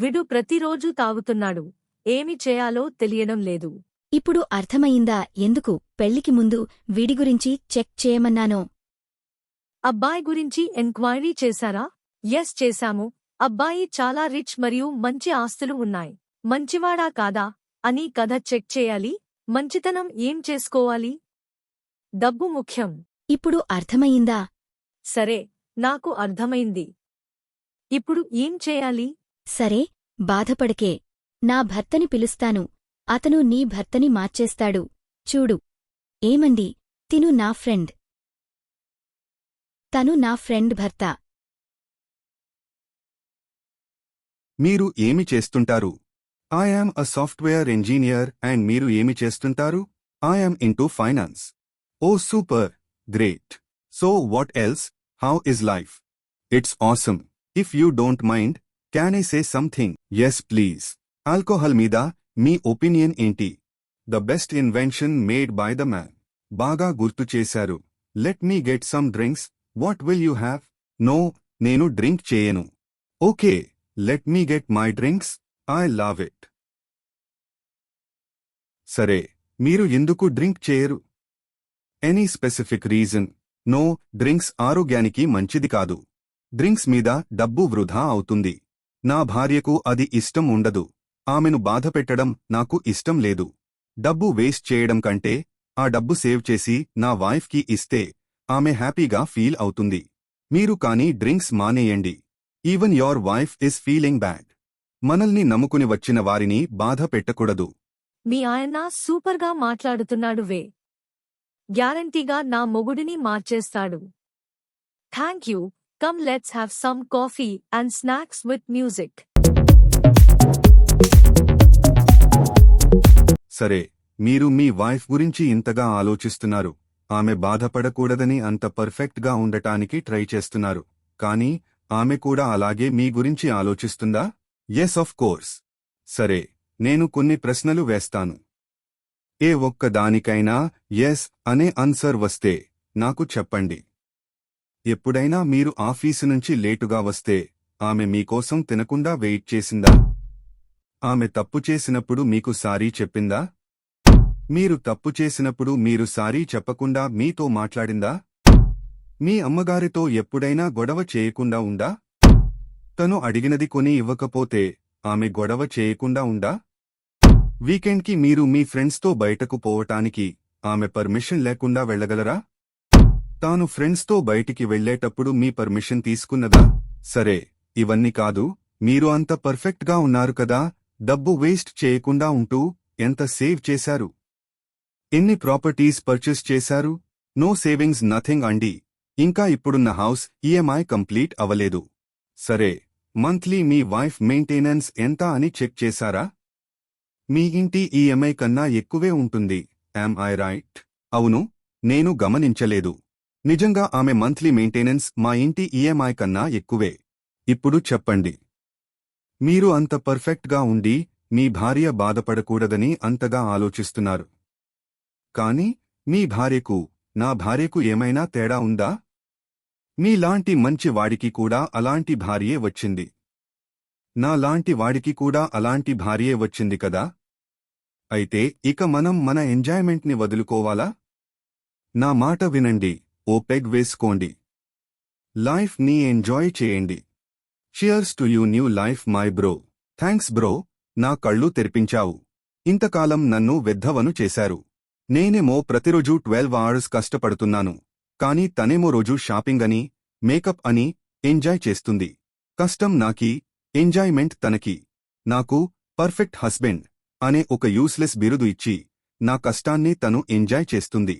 విడు ప్రతిరోజూ తాగుతున్నాడు. ఏమి చేయాలో తెలియడం లేదు. ఇప్పుడు అర్థమయిందా ఎందుకు పెళ్ళికి ముందు వీడి గురించి చెక్ చేయమన్నానో? అబ్బాయి గురించి ఎంక్వైరీ చేశారా? ఎస్ చేశాము. అబ్బాయి చాలా రిచ్ మరియు మంచి ఆస్తులు ఉన్నాయి. మంచివాడా కాదా? అని కథ చెక్ చేయాలి. మంచితనం ఏం చేసుకోవాలి? డబ్బు ముఖ్యం. ఇప్పుడు అర్థమయిందా సరే నాకు అర్థమైంది. ఇప్పుడు ఏం చేయాలి? సరే బాధపడకే. నా భర్తని పిలుస్తాను. అతను నీ భర్తని మార్చేస్తాడు. చూడు. ఏమండి తిను నా ఫ్రెండ్. తను నా ఫ్రెండ్ భర్త. మీరు ఏమి చేస్తుంటారు? I am a software engineer and మీరు ఏమి చేస్తుంటారు? I am into finance oh super. Great. So what else? How is life? It's awesome. If you don't mind can I say something yes please alcohol మీద మీ opinion ఏంటి? The best invention made by the man బాగా గుర్తు చేశారు. Let me get some drinks what will you have no నేను drink చేయను. Okay let me get my drinks I love it సరే మీరు ఎందుకు డ్రింక్ చేయరు? Any specific reason no drinks ఆరోగ్యానికి మంచిది కాదు. డ్రింక్స్ మీద డబ్బు వృధా అవుతుంది. నా భార్యకు అది ఇష్టం ఉండదు. ఆమెను బాధపెట్టడం నాకు ఇష్టం లేదు. డబ్బు వేస్ట్ చేయడం కంటే ఆ డబ్బు సేవ్ చేసి నా వైఫ్కి ఇస్తే ఆమె హ్యాపీగా ఫీల్ అవుతుంది. మీరు కానీ డ్రింక్స్ మానేయండి. Even your wife is feeling bad మనల్ని నమ్ముకుని వచ్చిన వారిని బాధ పెట్టకూడదు. మీ ఆయన సూపర్గా మాట్లాడుతున్నాడు వే. గ్యారంటీగా నా మొగుడిని మార్చేస్తాడు. Thank you come let's have some coffee and snacks with music సరే మీరు మీ వైఫ్ గురించి ఇంతగా ఆలోచిస్తున్నారు. ఆమె బాధపడకూడదని అంత పర్ఫెక్ట్గా ఉండటానికి ట్రై చేస్తున్నారు. కానీ ఆమె కూడా అలాగే మీ గురించి ఆలోచిస్తుందా? ఎస్ ఆఫ్ కోర్స్ సరే నేను కొన్ని ప్రశ్నలు వేస్తాను. ఏ ఒక్క దానికైనా ఎస్ అనే ఆన్సర్ వస్తే నాకు చెప్పండి. ఎప్పుడైనా మీరు ఆఫీసు నుంచి లేటుగా వస్తే ఆమె మీకోసం తినకుండా వెయిట్ చేసిందా? ఆమె తప్పు చేసినప్పుడు మీకు సారీ చెప్పిందా? మీరు తప్పు చేసినప్పుడు మీరు సారీ చెప్పకుండా మీతో మాట్లాడిందా? మీ అమ్మగారితో ఎప్పుడైనా గొడవ చేయకుండా ఉందా? తను అడిగినది కొని ఇవ్వకపోతే ఆమె గొడవ చేయకుండా ఉందా? వీకెండ్కి మీరు మీ ఫ్రెండ్స్తో బయటకు పోవటానికి ఆమె పర్మిషన్ లేకుండా వెళ్ళగలరా? తాను ఫ్రెండ్స్తో బయటికి వెళ్ళేటప్పుడు మీ పర్మిషన్ తీసుకున్నదా? సరే ఇవన్నీ కాదు మీరు అంత పర్ఫెక్ట్గా ఉన్నారు కదా డబ్బు వేస్ట్ చేయకుండా ఉంటూ ఎంత సేవ్ చేశారు? ఎన్ని ప్రాపర్టీస్ పర్చేస్ చేశారు? నో సేవింగ్స్ నథింగ్ అండి. ఇంకా ఇప్పుడున్న హౌస్ ఈఎంఐ కంప్లీట్ అవలేదు సరే మంత్లీ మీ వైఫ్ మెయింటెనెన్స్ ఎంత అని చెక్ చేశారా? మీ ఇంటి ఈఎంఐ కన్నా ఎక్కువే ఉంటుంది యామ్ ఐ రైట్ అవును నేను గమనించలేదు. నిజంగా ఆమె మంత్లీ మెయింటెనెన్స్ మా ఇంటి ఈఎంఐ కన్నా ఎక్కువే. ఇప్పుడు చెప్పండి. మీరు అంత పర్ఫెక్ట్గా ఉండి మీ భార్య బాధపడకూడదని అంతగా ఆలోచిస్తున్నారు. కాని మీ భార్యకు నా భార్యకు ఏమైనా తేడా ఉందా? మీలాంటి మంచి వాడికి కూడా అలాంటి భార్యే వచ్చింది. నాలాంటి వాడికి కూడా అలాంటి భార్యే వచ్చింది కదా? అయితే ఇక మనం మన ఎంజాయ్మెంట్ని వదులుకోవాలా? నా మాట వినండి. ఓ పెగ్ వేసుకోండి. లైఫ్ని ఎంజాయ్ చేయండి. Cheers to you new life my bro thanks bro నా కళ్ళు తెరిపించావు. ఇంతకాలం నన్ను వెద్ధవను చేశారు. నేనేమో ప్రతిరోజు ట్వెల్వ్ అవర్స్ కష్టపడుతున్నాను. కానీ తనేమో రోజు షాపింగ్ అని మేకప్ అని ఎంజాయ్ చేస్తుంది. కష్టం నాకి ఎంజాయ్మెంట్ తనకి. నాకు పర్ఫెక్ట్ హస్బెండ్ అనే ఒక యూస్లెస్ బిరుదు ఇచ్చి నా కష్టాన్ని తను ఎంజాయ్ చేస్తుంది.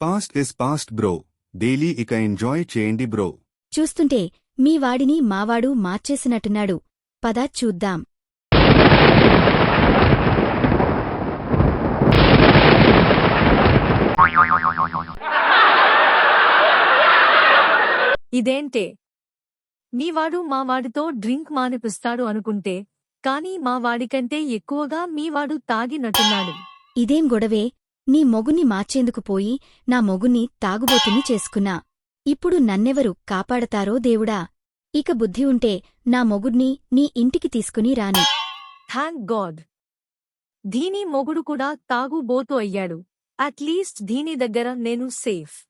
Past is past bro daily ఇక ఎంజాయ్ చేయండి బ్రో. చూస్తుంటే మీ వాడిని మావాడు మార్చేసినట్టున్నాడు. పద చూద్దాం. ఇదేంటే? మీవాడు మా వాడితో డ్రింక్ మానిపిస్తాడు అనుకుంటే కానీ మా వాడికంటే ఎక్కువగా మీవాడు తాగినట్టున్నాడు. ఇదేం గొడవే? నీ మొగుని మార్చేందుకు పోయి నా మొగుని తాగుబోతుని చేసుకున్నా. ఇప్పుడు నన్నెవరు కాపాడతారో దేవుడా? ఇక బుద్ధి ఉంటే నా మొగుడ్ని నీ ఇంటికి తీసుకుని రాని. థ్యాంక్ గాడ్ ధీని మొగుడు కూడా తాగుబోతు అయ్యాడు. అట్లీస్ట్ ధీని దగ్గర నేను సేఫ్